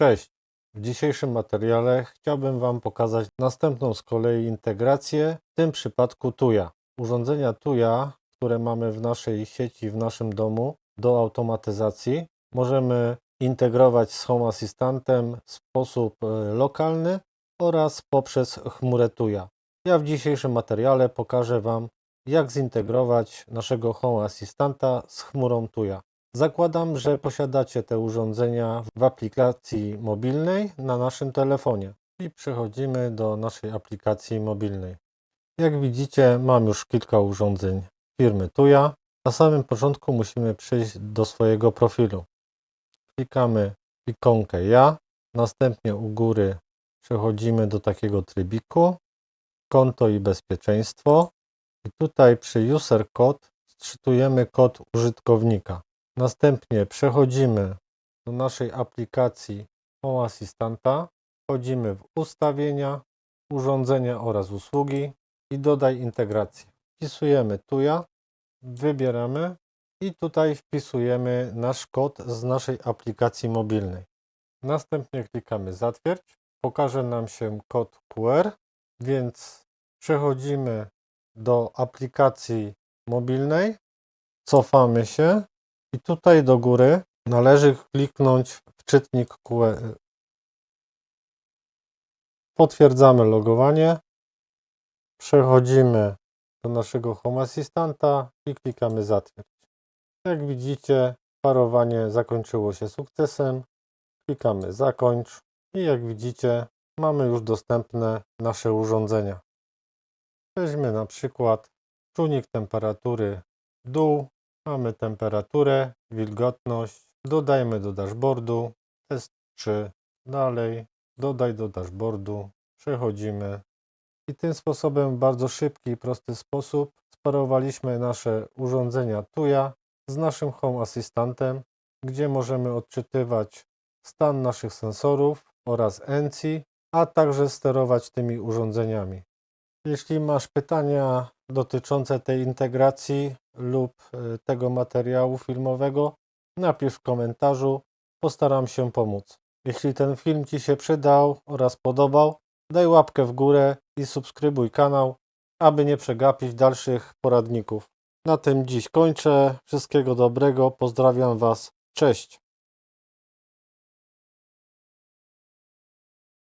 Cześć! W dzisiejszym materiale chciałbym Wam pokazać następną z kolei integrację, w tym przypadku Tuya. Urządzenia Tuya, które mamy w naszej sieci, w naszym domu do automatyzacji, możemy integrować z Home Assistantem w sposób e, lokalny oraz poprzez chmurę Tuya. Ja w dzisiejszym materiale pokażę Wam, jak zintegrować naszego Home Assistanta z chmurą Tuya. Zakładam, że posiadacie te urządzenia w aplikacji mobilnej na naszym telefonie. I przechodzimy do naszej aplikacji mobilnej. Jak widzicie, mam już kilka urządzeń firmy Tuya. Na samym początku musimy przejść do swojego profilu. Klikamy ikonkę Ja, następnie u góry przechodzimy do takiego trybiku konto i bezpieczeństwo i tutaj przy user code wczytujemy kod użytkownika. Następnie przechodzimy do naszej aplikacji Home Assistanta, wchodzimy w ustawienia, urządzenia oraz usługi i dodaj integrację. Wpisujemy tuja, wybieramy i tutaj wpisujemy nasz kod z naszej aplikacji mobilnej. Następnie klikamy zatwierdź, pokaże nam się kod QR, więc przechodzimy do aplikacji mobilnej, cofamy się i tutaj do góry należy kliknąć w czytnik QR. Potwierdzamy logowanie. Przechodzimy do naszego Home Assistanta i klikamy zatwierdź. Jak widzicie, parowanie zakończyło się sukcesem. Klikamy zakończ i jak widzicie, mamy już dostępne nasze urządzenia. Weźmy na przykład czujnik temperatury dół Mamy temperaturę, wilgotność. Dodajmy do dashboardu. Test 3. Dalej. Dodaj do dashboardu. Przechodzimy. I tym sposobem w bardzo szybki i prosty sposób sparowaliśmy nasze urządzenia Tuya z naszym Home Assistantem, gdzie możemy odczytywać stan naszych sensorów oraz ENCI, a także sterować tymi urządzeniami. Jeśli masz pytania dotyczące tej integracji lub e, tego materiału filmowego, napisz w komentarzu, postaram się pomóc. Jeśli ten film Ci się przydał oraz podobał, daj łapkę w górę i subskrybuj kanał, aby nie przegapić dalszych poradników. Na tym dziś kończę. Wszystkiego dobrego, pozdrawiam Was. Cześć.